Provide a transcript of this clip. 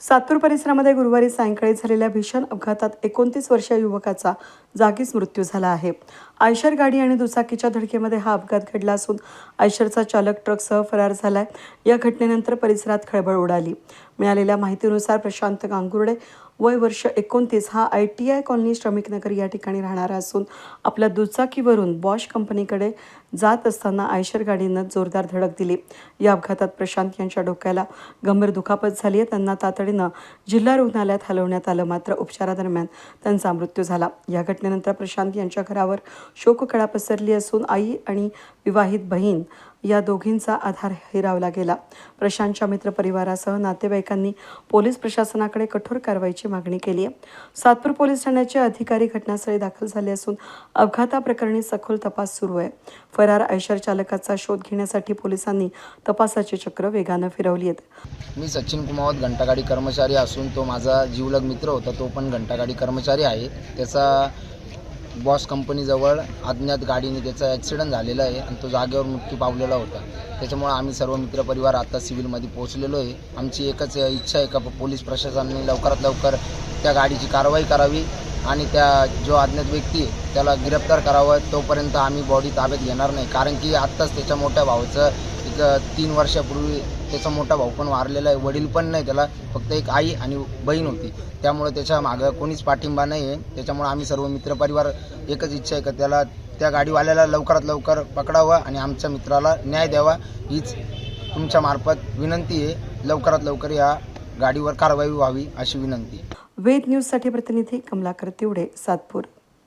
सातपूर परिसरामध्ये गुरुवारी सायंकाळी झालेल्या भीषण अपघातात एकोणतीस वर्षीय युवकाचा जागीच मृत्यू झाला आहे. आयशर गाडी आणि दुचाकीच्या धडकेमध्ये हा अपघात घडला असून आयशरचा चालक ट्रकसह फरार झालाय. या घटनेनंतर परिसरात खळबळ उडाली. मिळालेल्या माहितीनुसार प्रशांत गांगुर्डे वय वर्ष एकोणतीस हा I T I colony Shramiknagar या ठिकाणी राहणारा असून आपल्या दुचाकीवरून बॉश कंपनीकडे जात असताना आयशर गाडीनं जोरदार धडक दिली. या अपघातात प्रशांत यांच्या डोक्याला गंभीर दुखापत झाली आहे. त्यांना तातडीनं जिल्हा रुग्णालयात हलवण्यात आलं. मात्र उपचारादरम्यान त्यांचा मृत्यू झाला. या घटनेनंतर प्रशांत यांच्या घरावर शोककळा पसरली असून आई आणि विवाहित बहीण या दोघींचा आधार हिरावला गेला. प्रशांतच्या मित्रपरिवारासह नातेवाईकांनी पोलीस प्रशासनाकडे कठोर कारवाईची मागणी केली आहे. सातपूर पोलीस ठाण्याचे अधिकारी घटनास्थळी दाखल झाले असून अपघाताप्रकरणी सखोल तपास सुरू आहे. फरार आयशर चालकाचा शोध घेण्यासाठी पोलिसांनी तपासाची चक्र वेगानं फिरवली आहेत. मी सचिन कुमावत घंटागाडी कर्मचारी असून तो माझा जीवलग मित्र होता तो पण घंटागाडी कर्मचारी आहे. त्याचा बॉस कंपनीजवळ अज्ञात गाडीने त्याचा ॲक्सिडेंट झालेला आहे आणि तो जागेवर मृत्यू पावलेला होता. त्याच्यामुळे आम्ही सर्व मित्रपरिवार आता सिव्हिलमध्ये पोहोचलेलो आहे. आमची एकच इच्छा आहे का पोलीस प्रशासनाने लवकरात लवकर त्या गाडीची कारवाई करावी आणि त्या जो अज्ञात व्यक्ती आहे त्याला गिरफ्तार करावं. तोपर्यंत आम्ही बॉडी ताब्यात घेणार नाही. कारण की आत्ताच त्याच्या मोठ्या भावाचं एक तीन वर्षापूर्वी त्याचा मोठा भाऊ पण वारलेला आहे. वडील पण नाही त्याला फक्त एक आई आणि बहीण होती. त्यामुळे त्याच्या मागं कोणीच पाठिंबा नाही आहे. त्याच्यामुळे आम्ही सर्व मित्रपरिवार एकच इच्छा आहे का त्याला त्या गाडीवाल्याला लवकरात लवकर पकडावं आणि आमच्या मित्राला न्याय द्यावा हीच तुमच्या मार्फत विनंती आहे. लवकरात लवकर या गाडीवर कारवाई व्हावी अशी विनंती. वेद न्यूजसाठी प्रतिनिधी कमलाकर तिवडे सातपूर.